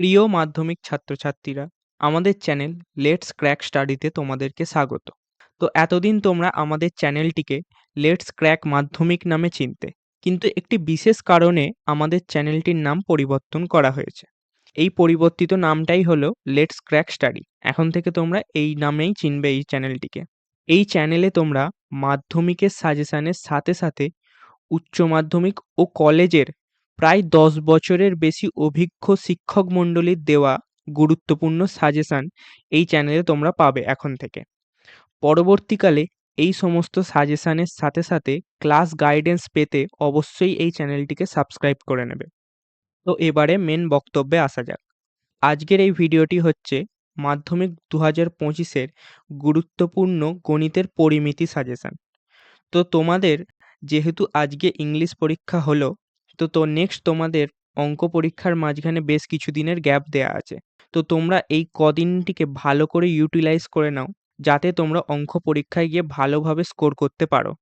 প্রিয় মাধ্যমিক ছাত্রছাত্রীরা, আমাদের চ্যানেল লেটস ক্র্যাক স্টাডিতে তোমাদেরকে স্বাগত। তো এতদিন তোমরা আমাদের চ্যানেলটিকে লেটস ক্র্যাক মাধ্যমিক নামে চিনতে, কিন্তু একটি বিশেষ কারণে আমাদের চ্যানেলটির নাম পরিবর্তন করা হয়েছে। এই পরিবর্তিত নামটাই হলো লেটস ক্র্যাক স্টাডি এখন থেকে তোমরা এই নামেই চিনবে এই চ্যানেলটিকে। এই চ্যানেলে তোমরা মাধ্যমিকের সাজেশানের সাথে সাথে উচ্চ মাধ্যমিক ও কলেজের প্রায় দশ বছরের বেশি অভিজ্ঞ শিক্ষক মণ্ডলীর দেওয়া গুরুত্বপূর্ণ সাজেশান এই চ্যানেলে তোমরা পাবে এখন থেকে। পরবর্তীকালে এই সমস্ত সাজেশানের সাথে সাথে ক্লাস গাইডেন্স পেতে অবশ্যই এই চ্যানেলটিকে সাবস্ক্রাইব করে নেবে। তো এবারে মেন বক্তব্যে আসা যাক। আজকের এই ভিডিওটি হচ্ছে মাধ্যমিক দু হাজার পঁচিশের গুরুত্বপূর্ণ গণিতের পরিমিতি সাজেশান। তো তোমাদের যেহেতু আজকে ইংলিশ পরীক্ষা হলো তো তো নেক্সট তোমাদের অঙ্ক পরীক্ষার মাঝখানে বেশ কিছু দিনের গ্যাপ দেওয়া আছে। তো তোমরা এই কদিনটিকে ভালো করে ইউটিলাইজ করে নাও, যাতে তোমরা অঙ্ক পরীক্ষায় গিয়ে ভালোভাবে স্কোর করতে পারো।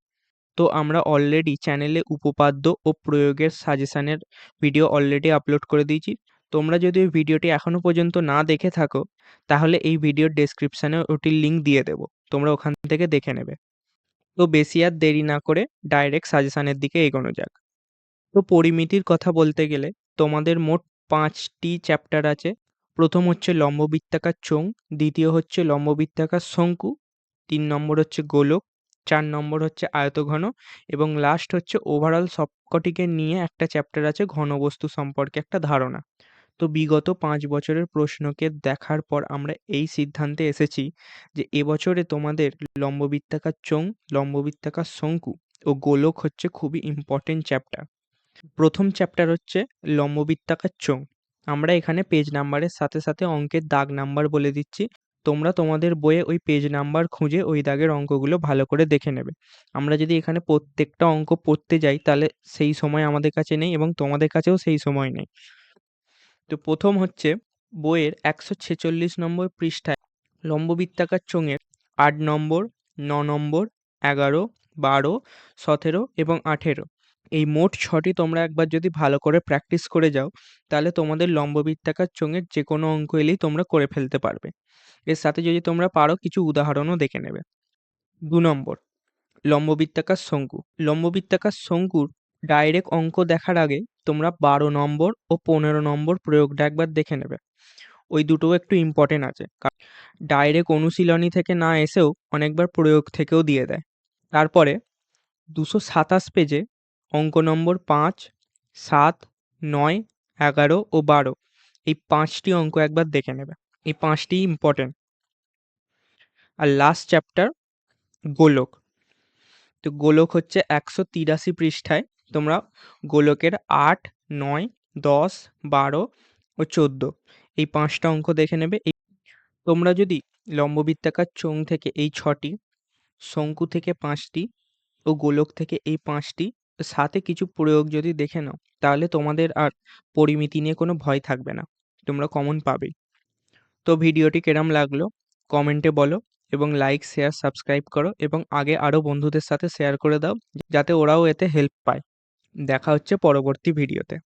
তো আমরা অলরেডি চ্যানেলে উপপাদ্য ও প্রয়োগের সাজেশানের ভিডিও অলরেডি আপলোড করে দিয়েছি। তোমরা যদি ওই ভিডিওটি এখনও পর্যন্ত না দেখে থাকো, তাহলে এই ভিডিওর ডেসক্রিপশানে ওটির লিঙ্ক দিয়ে দেবো। তোমরা ওখান থেকে দেখে নেবে। তো বেশি আর দেরি না করে ডাইরেক্ট সাজেশানের দিকে এগোনো যাক। তো পরিমিতির কথা বলতে গেলে তোমাদের মোট পাঁচটি চ্যাপ্টার আছে। প্রথম হচ্ছে লম্ববৃত্তাকার চোঙ, দ্বিতীয় হচ্ছে লম্ববৃত্তাকার শঙ্কু, তিন নম্বর হচ্ছে গোলক, চার নম্বর হচ্ছে আয়তঘন এবং লাস্ট হচ্ছে ওভারঅল সবকটিকে নিয়ে একটা চ্যাপ্টার আছে ঘনবস্তু সম্পর্কে একটা ধারণা। তো বিগত পাঁচ বছরের প্রশ্নকে দেখার পর আমরা এই সিদ্ধান্তে এসেছি যে এবছরে তোমাদের লম্ববৃত্তাকার চোঙ, লম্ববৃত্তাকার শঙ্কু ও গোলক হচ্ছে খুবই ইম্পর্টেন্ট চ্যাপ্টার প্রথম চ্যাপ্টার হচ্ছে লম্ববৃত্তাকার চোঙ। আমরা এখানে পেজ নাম্বারের সাথে সাথে অঙ্কের দাগ নাম্বার বলে দিচ্ছি। তোমরা তোমাদের বইয়ে ওই পেজ নাম্বার খুঁজে ওই দাগের অঙ্কগুলো ভালো করে দেখে নেবে। আমরা যদি এখানে প্রত্যেকটা অঙ্ক পড়তে যাই, তাহলে সেই সময় আমাদের কাছে নেই এবং তোমাদের কাছেও সেই সময় নেই। তো প্রথম হচ্ছে বইয়ের একশো ছেচল্লিশ নম্বর পৃষ্ঠায় লম্ববৃত্তাকার চোঙের আট নম্বর, ন নম্বর, এগারো, বারো, সতেরো এবং আঠেরো। এই মোট ছটি তোমরা একবার যদি ভালো করে প্র্যাকটিস করে যাও, তাহলে তোমাদের লম্ববৃত্তাকার চোঙের যে কোনো অঙ্ক এলেই তোমরা করে ফেলতে পারবে। এর সাথে যদি তোমরা পারো, কিছু উদাহরণও দেখে নেবে। দু নম্বর, লম্ববৃত্তাকার শঙ্কু। লম্ববৃত্তাকার শঙ্কুর ডাইরেক্ট অঙ্ক দেখার আগে তোমরা বারো নম্বর ও পনেরো নম্বর প্রয়োগটা একবার দেখে নেবে। ওই দুটোও একটু ইম্পর্টেন্ট আছে। ডাইরেক্ট অনুশীলনী থেকে না এসেও অনেকবার প্রয়োগ থেকেও দিয়ে দেয়। তারপরে দুশো সাতাশ পেজে অঙ্ক নম্বর পাঁচ, সাত, নয়, এগারো ও বারো। এই পাঁচটি অঙ্ক একবার দেখে নেবে। এই পাঁচটি ইম্পর্টেন্ট আর লাস্ট চ্যাপ্টার গোলক। তো গোলক হচ্ছে একশো তিরাশি পৃষ্ঠায় তোমরা গোলকের আট, নয়, দশ, বারো ও চোদ্দ। এই পাঁচটা অঙ্ক দেখে নেবে। এই তোমরা যদি লম্ববৃত্তাকার চোঙ থেকে এই ছটি, শঙ্কু থেকে পাঁচটি ও গোলক থেকে এই পাঁচটি সাথে কিছু প্রয়োগ যদি দেখে নাও, তাহলে তোমাদের আর পরিমিতি নিয়ে কোনো ভয় থাকবে না, তোমরা কমন পাবে। তো ভিডিওটি কেরাম লাগল কমেন্টে বলো এবং লাইক শেয়ার সাবস্ক্রাইব করো এবং আগে আরও বন্ধুদের সাথে শেয়ার করে দাও, যাতে ওরাও এতে হেল্প পায়। দেখা হচ্ছে পরবর্তী ভিডিওতে।